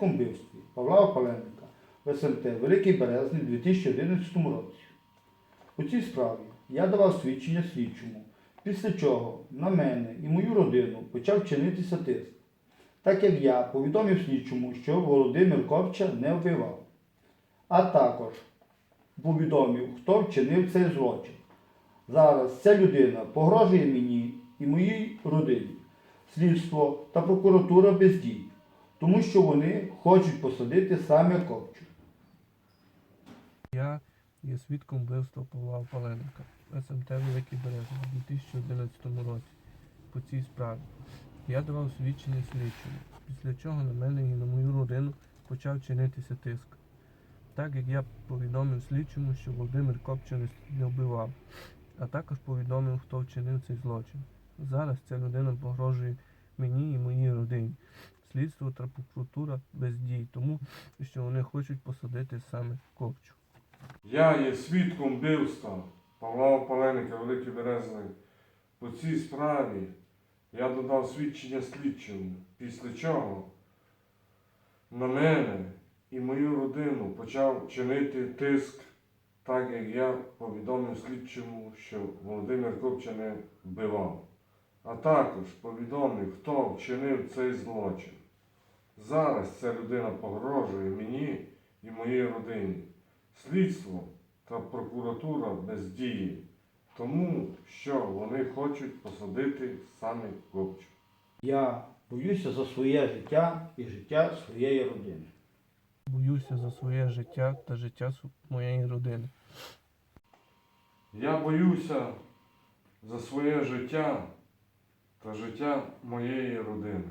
вбивстві Павла Опаленка в СМТ Великий Березний у 2011 році. У цій справі я давав свідчення слідчому, після чого на мене і мою родину почав чинитися тиск, так як я повідомив слідчому, що Володимир Ковча не вбивав, а також повідомив, хто вчинив цей злочин. Зараз ця людина погрожує мені і моїй родині. Слідство та прокуратура без дій, тому що вони хочуть посадити саме Ковчу. Я є свідком вбивства Павла Опаленка в СМТ Великий Березний у 2011 році по цій справі. Я давав свідчення слідчому, після чого на мене і на мою родину почав чинитися тиск. Так як я повідомив слідчому, що Володимир Копча не- не вбивав, а також повідомив, хто вчинив цей злочин. Зараз ця людина погрожує мені і моїй родині. Слідство та прокуратура без дій, тому що вони хочуть посадити саме Копчу. Я є свідком вбивства Павла Опаленика Великий Березний. По цій справі я додав свідчення слідчому, після чого на мене і мою родину почав чинити тиск, так як я повідомив слідчому, що Володимир Копча не вбивав, а також повідомив, хто вчинив цей злочин. Зараз ця людина погрожує мені і моїй родині. Слідство та прокуратура без дії, тому що вони хочуть посадити саме Копчу. Я боюся за своє життя і життя своєї родини. Боюся за своє життя та життя моєї родини. Я боюся за своє життя та життя моєї родини.